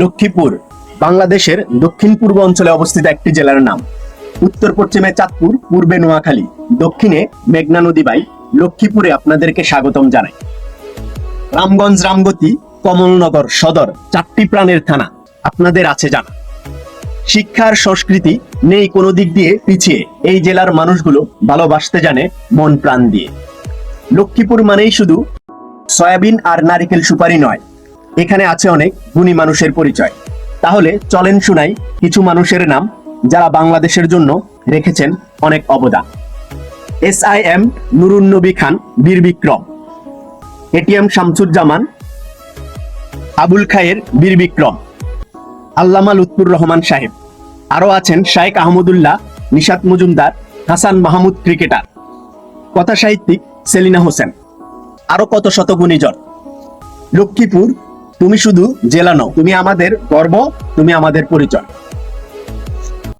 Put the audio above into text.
লক্ষ্মীপুর, বাংলাদেশের দক্ষিণ পূর্ব অঞ্চলে অবস্থিত একটি জেলার নাম। উত্তর পশ্চিমে চাঁদপুর, পূর্বে নোয়াখালী, দক্ষিণে মেঘনা নদী বাই লক্ষ্মীপুরে আপনাদেরকে স্বাগতম জানাই। রামগঞ্জ, রামগতি, কমলনগর সদর চারটি প্রাণের থানা আপনাদের আছে জানা। শিক্ষার সংস্কৃতি নেই কোনো দিক দিয়ে পিছিয়ে, এই জেলার মানুষগুলো ভালোবাসতে জানে মন প্রাণ দিয়ে। লক্ষ্মীপুর মানেই শুধু সয়াবিন আর নারিকেল সুপারি নয় এখানে আছে অনেক গুণী মানুষের পরিচয়। তাহলে চলেন শুনাই কিছু মানুষের নাম যারা বাংলাদেশের জন্য রেখেছেন অনেক অবদান। S I M Nurun Nabi Khan Bir Bikram. ATM Shamsuzzaman, Abul Khayer Bir Bikram, আল্লামা লুৎফুর রহমান সাহেব। আরও আছেন শায়েক আহমদুল্লাহ, নিশাত মজুমদার, হাসান মাহমুদ ক্রিকেটার। কথা সাহিত্যিক সেলিনা হোসেন। আরও কত শত গুণীজন। লক্ষ্মীপুর তুমি শুধু জেলা নও তুমি আমাদের গর্ব তুমি আমাদের পরিচয়।